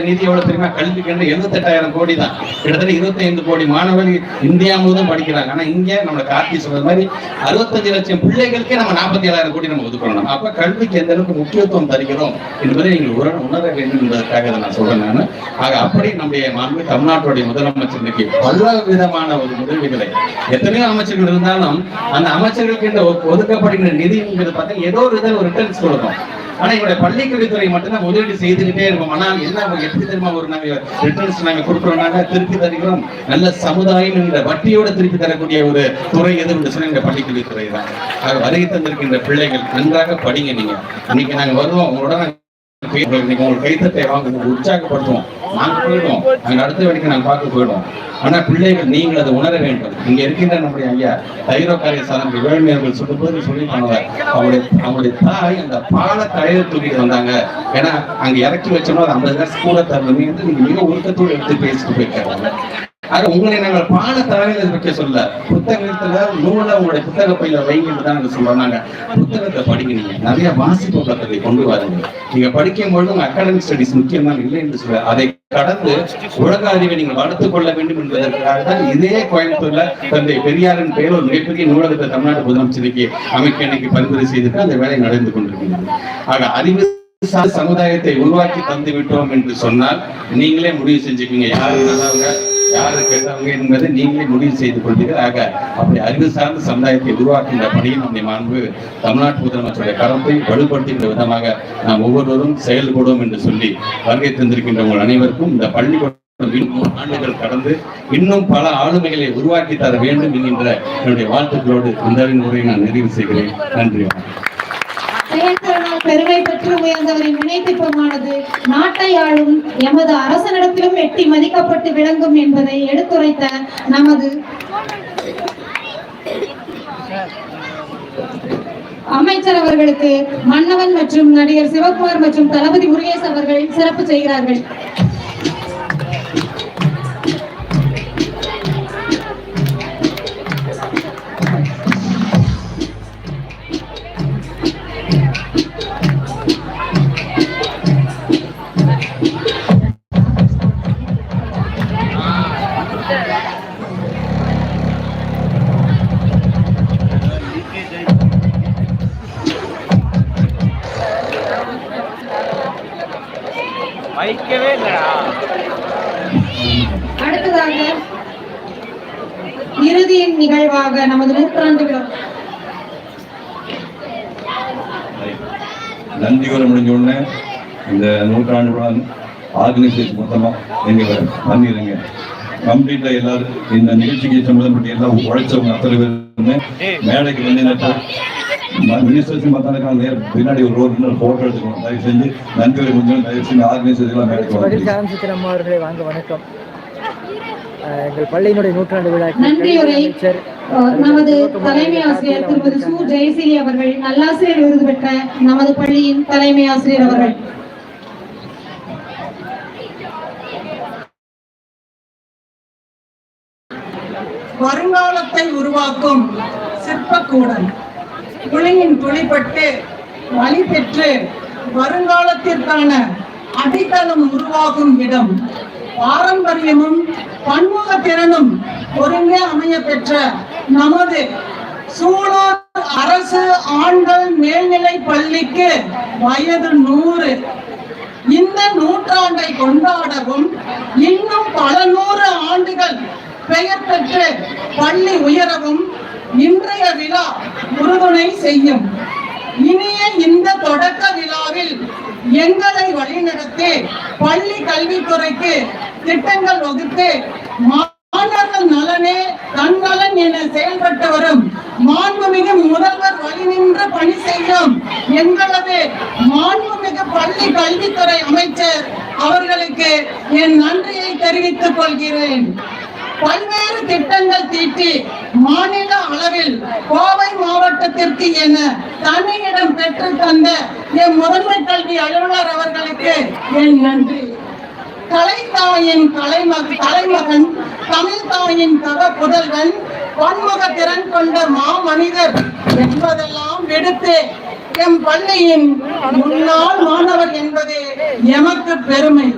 நிதி எவ்வளவு தெரியுமா? கல்விக்கு எழுபத்தெட்டாயிரம் கோடி தான். கிட்டத்தட்ட இருபத்தி ஐந்து கோடி மாணவர்கள் இந்தியா முழுவதும் படிக்கிறாங்க. ஆனா இங்க நம்ம கார்த்தி சொல்ற மாதிரி அறுபத்தஞ்சு லட்சம் பிள்ளைகளுக்கே நம்ம நாற்பத்தி ஏழாயிரம் கோடி நம்ம ஒதுக்கணும். அப்ப கல்விக்கு எந்த அளவுக்கு முக்கியத்துவம் தருகிறோம் என்பதை நீங்கள் உணர உணர வேண்டும் என்பதற்காக நான் சொல்றேன் நான். ஆக அப்படி நம்முடைய மாண்பு தமிழ்நாட்டுடைய முதலமைச்சர் இன்னைக்கு பல விதமான ஒரு உதவிகளை எத்தனையோ அமைச்சர்கள் இருந்தாலும் அந்த அமைச்சர்களுக்கு இந்த ஒ- ஒதுக்கப்படுகிற நிதிங்கிறது பார்த்தீங்கன்னா ஏதோ ஒரு இதில் ஒரு ரிட்டர்ன்ஸ் கொடுக்கும். ஆனா எங்களுடைய பள்ளி கல்வித்துறை மட்டும்தான் முதலீடு செய்துகிட்டே இருக்கும். ஆனால் என்ன எப்படி தெரியுமா ஒரு நாங்க ரிட்டர்ன்ஸ் நாங்க கொடுக்குறோம்னாங்க திருப்பி தருகிறோம். நல்ல சமுதாயம் என்ற வட்டியோட திருப்பி தரக்கூடிய ஒரு துறை எது என்று சொன்னா இந்த பள்ளி கல்வித்துறை தான் வருகை தந்திருக்கின்ற பிள்ளைகள் நன்றாக படிங்க நீங்க. இன்னைக்கு நாங்க வருவோம். உங்களோட இன்னைக்கு உங்களுக்கு கைத்தட்டை வாங்க உற்சாகப்படுத்துவோம். நாங்க போயிடுவோம் அங்க அடுத்த வரைக்கும் நாங்க பார்க்க போயிடுவோம் ஆனா பிள்ளைகள் நீங்கள் அதை உணர வேண்டும் இங்க இருக்கின்ற நம்முடைய ஐயா தைரோக்காரிய சாதனை வேள்மையர்கள் சொல்லும்போது சொல்லி பண்ணுவார் அவங்களுடைய அவங்களுடைய தாய் அந்த பால தலையில தூக்கிட்டு வந்தாங்க ஏன்னா அங்க இறக்கி வச்சோம்னா அது ஐம்பது காசு கூட தரணும் நீங்க மிக உருக்கத்தோடு எடுத்து பேசிட்டு போயிருக்காங்க ஆக உங்களை நாங்கள் பாட தலையில வைக்க சொல்ல. புத்தகத்துல நூல உங்களுடைய புத்தக பையில வைங்கன்னு தான் நாங்க சொல்றோம் நாங்க புத்தகத்தை படிங்க நீங்க நிறைய வாசிப்பு பக்கத்தை கொண்டு வாருங்க நீங்க படிக்கும் பொழுது உங்க அகாடமிக் ஸ்டடிஸ் முக்கியமான இல்லை என்று சொல்ல. அதை கடந்து உலக அறிவை நீங்கள் வளர்த்துக் கொள்ள வேண்டும் என்பதற்காக தான் இதே கோயம்புத்தூர்ல தந்தை பெரியாரின் பெயர் ஒரு மிகப்பெரிய நூலகத்தை தமிழ்நாடு முதலமைச்சருக்கு அமைக்க இன்னைக்கு பரிந்துரை செய்துட்டு அந்த வேலை நடந்து கொண்டிருக்கிறது. ஆக அறிவு சமுதாயத்தை உருவாக்கி தந்து விட்டோம் என்று சொன்னால் நீங்களே முடிவு செஞ்சுக்கீங்க யாரு நல்லவங்க யாரு கெட்டவங்க என்பதை நீங்களே முடிவு செய்து கொள்வீர்கள். ஆக அப்படி அறிவு சார்ந்த சமுதாயத்தை உருவாக்குகின்ற பணியை நம்முடைய மாண்பு தமிழ்நாட்டு முதலமைச்சருடைய கரத்தை வலுப்படுத்துகின்ற விதமாக நாம் ஒவ்வொருவரும் செயல்படுவோம் என்று சொல்லி வருகை தந்திருக்கின்ற உங்கள் அனைவருக்கும் இந்த பள்ளி இன்னும் ஆண்டுகள் கடந்து இன்னும் பல ஆளுமைகளை உருவாக்கி தர வேண்டும் என்கின்ற என்னுடைய வாழ்த்துக்களோடு இந்த உரையை நான் நிறைவு செய்கிறேன். நன்றி. வணக்கம் பெருமை பெற்று உயர்ந்தவரின் வினைத்திப்பமானது நாட்டை ஆளும் எமது அரசனிடத்திலும் எட்டி மதிக்கப்பட்டு விளங்கும் என்பதை எடுத்துரைத்த நமது அமைச்சர் அவர்களுக்கு மன்னவன் மற்றும் நடிகர் சிவகுமார் மற்றும் தளபதி முருகேஷ் அவர்கள் சிறப்பு செய்கிறார்கள். வைக்கவே இல்லடா. அடுத்ததாக இறுதியின் நிகழ்வாக நமது நூற்றாண்டு விழா நன்றி வர முடிஞ்ச உடனே இந்த நூற்றாண்டு விழா ஆர்கனைசேஷன் மொத்தமாக நீங்கள் பண்ணிடுங்க கம்ப்ளீட்டாக எல்லாரும் இந்த நிகழ்ச்சிக்கு சம்மந்தப்பட்ட எல்லாம் உழைச்சவங்க அத்தனை பேருமே மேடைக்கு வந்து இந்த மினிஸ்டர்ஸ் மத்தானுக்கான நேர் பின்னாடி ஒரு ரோடு ஃபோட்டோ எடுத்துக்கணும். தயவு செஞ்சு நன்றி முடிஞ்சு தயவு செஞ்சு ஆர்கனைசேஷன் எல்லாம் மேடைக்கு வாங்க அவர்களே வணக்கம். எங்கள் பள்ளியினுடைய நூற்றாண்டு விழாக்கு நன்றியுரை. நமது தலைமை ஆசிரியர் திருமதி சு. ஜெயசிறி அவர்கள் நல்லாசிரியர் விருது பெற்ற நமது பள்ளியின் தலைமை ஆசிரியர் அவர்கள். வருங்காலத்தை உருவாக்கும் சிற்பக்கூடம் துளியின் துளிப்பட்டு வழி பெற்று வருங்காலத்திற்கான அடித்தளம் உருவாகும் இடம். பாரம்பரியமும் பன்முக திறனும் ஒருங்கே அமைய பெற்ற நமது சூலூர் அரசு ஆண்கள் மேல்நிலை பள்ளிக்கு வயது நூறு. இந்த நூற்றாண்டை கொண்டாடவும் இன்னும் பல நூறு ஆண்டுகள் பெயர் பெற்று பள்ளி உயரவும் இன்றைய விழா உறுதுணை செய்யும். இனிய இந்த தொடக்க விழாவில் எங்களை வழிநடத்தி பள்ளி கல்வித்துறைக்கு திட்டங்கள் வகுத்து மாணவர்கள் நலனே தன்னலன் என செயல்பட்டு வரும் மாண்புமிகு முதல்வர் வழி நின்று பணி செய்யும் எங்களது மாண்புமிகு பள்ளி கல்வித்துறை அமைச்சர் அவர்களுக்கு என் நன்றியை தெரிவித்துக் கொள்கிறேன். பல்வேறு திட்டங்கள் தீட்டி மாநில அளவில் கோவை மாவட்டத்திற்கு என தனி இடம் பெற்று தந்த என் முதன்மை கல்வி அலுவலர் அவர்களுக்கு என் நன்றி. கலைத்தாயின் கலைமக கலைமகன் தமிழ் தாயின் தக புதல்வன் பன்முக திறன் கொண்ட மாமனிதர் என்பதெல்லாம் எடுத்து எம் பள்ளியின் முன்னாள் மாணவர் என்பது எமக்கு பெருமை.